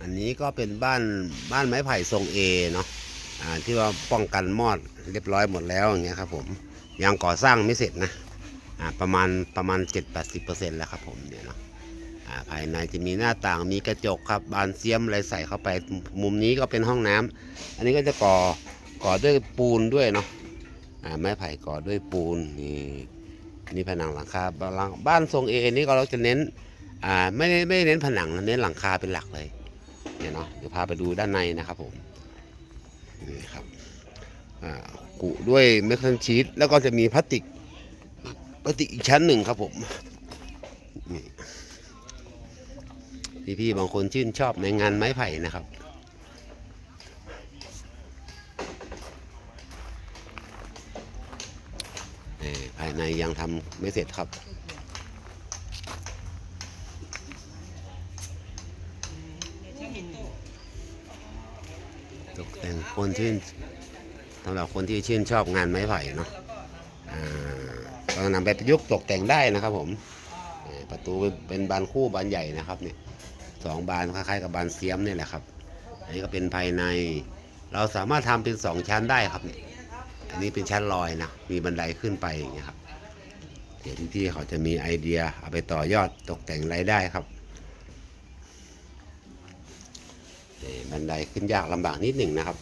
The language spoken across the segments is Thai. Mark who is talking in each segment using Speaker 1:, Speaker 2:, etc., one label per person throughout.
Speaker 1: อันนี้ก็เป็นบ้านบ้านไม้ไผ่ทรงเอเนาะอ่าที่ว่าป้องกันมอดเรียบร้อยหมดแล้วอย่างเงี้ยครับผมยังก่อสร้างไม่เสร็จนะอ่าประมาณประมาณ 7-80%แล้วครับผมเนี่ยเนาะอ่าภายในจะมีหน้าต่างมีกระจกครับบานเสียมอะไรใส่เข้าไปมุมนี้ก็เป็นห้องน้ำอันนี้ก็จะก่อก่อด้วยปูนด้วยเนาะอ่าไม้ไผ่ก่อด้วยปูนนี่นี่ผนังหลังคาบ้านทรงเอนี่ก็เราจะเน้นอ่าไม่ไม่เน้นผนังเน้นหลังคาเป็นหลักเลย เนี่ยเนาะเดี๋ยวพาไปดูด้านในนะครับผมนี่ครับกุด้วยเมทัลชีตแล้วก็จะมีพลาสติกพลาสติกอีกชั้นหนึ่งครับผมนี่พี่ๆบางคนชื่นชอบในงานไม้ไผ่นะครับนี่ภายในยังทำไม่เสร็จครับ ตกแต่งคนชื่นสำหรับคนที่ชื่นชอบงานไม้ไผ่เนาะอ่าก็นำไปประยุกต์ตกแต่งได้นะครับผมประตูเป็นบานคู่บานใหญ่นะครับเนี่ยสองบานคล้ายๆกับบานเสียมนี่แหละครับ อันนี้ก็เป็นภายใน เราสามารถทำเป็นสองชั้นได้ครับเนี่ยอันนี้เป็นชั้นลอยนะมีบันไดขึ้นไปอย่างเงี้ยครับเดี๋ยวพี่ๆเขาจะมีไอเดียเอาไปต่อยอดตกแต่งรายได้ครับ บันไดขึ้นยากลำบากนิดหนึ่งนะครับ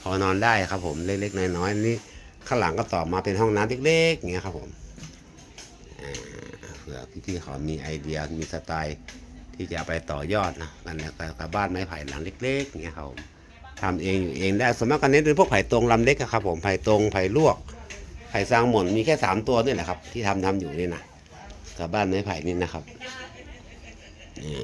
Speaker 1: พอนอนได้ครับผมเล็กๆน้อยๆนี่ข้างหลังก็ต่อมาเป็นห้องน้ำเล็กๆอย่างเงี้ยครับผมเผื่อพี่ๆเขามีไอเดียมีสไตล์ที่จะไปต่อยอดนะกันแล้วกับบ้านไม้ไผ่หลังเล็กๆอย่างเงี้ยครับผมทำเองอยู่เองได้ส่วนมากก็เน้นเป็นพวกไผ่ตรงลำเล็กครับผมไผ่ตรงไผ่ลวกไผ่ซางหม่นมีแค่สามตัวนี่แหละครับ ที่ทำทำอยู่นี่นะกับบ้านไม้ไผ่นี่นะครับ นี่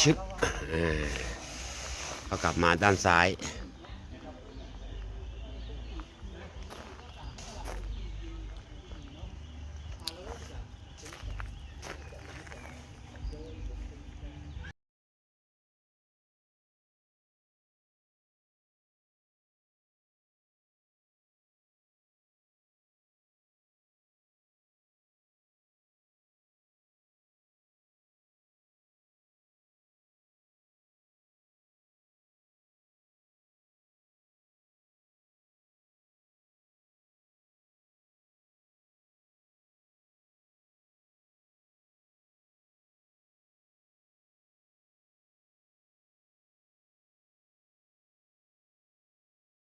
Speaker 1: ชึบอ่า ก็กลับมาด้านซ้าย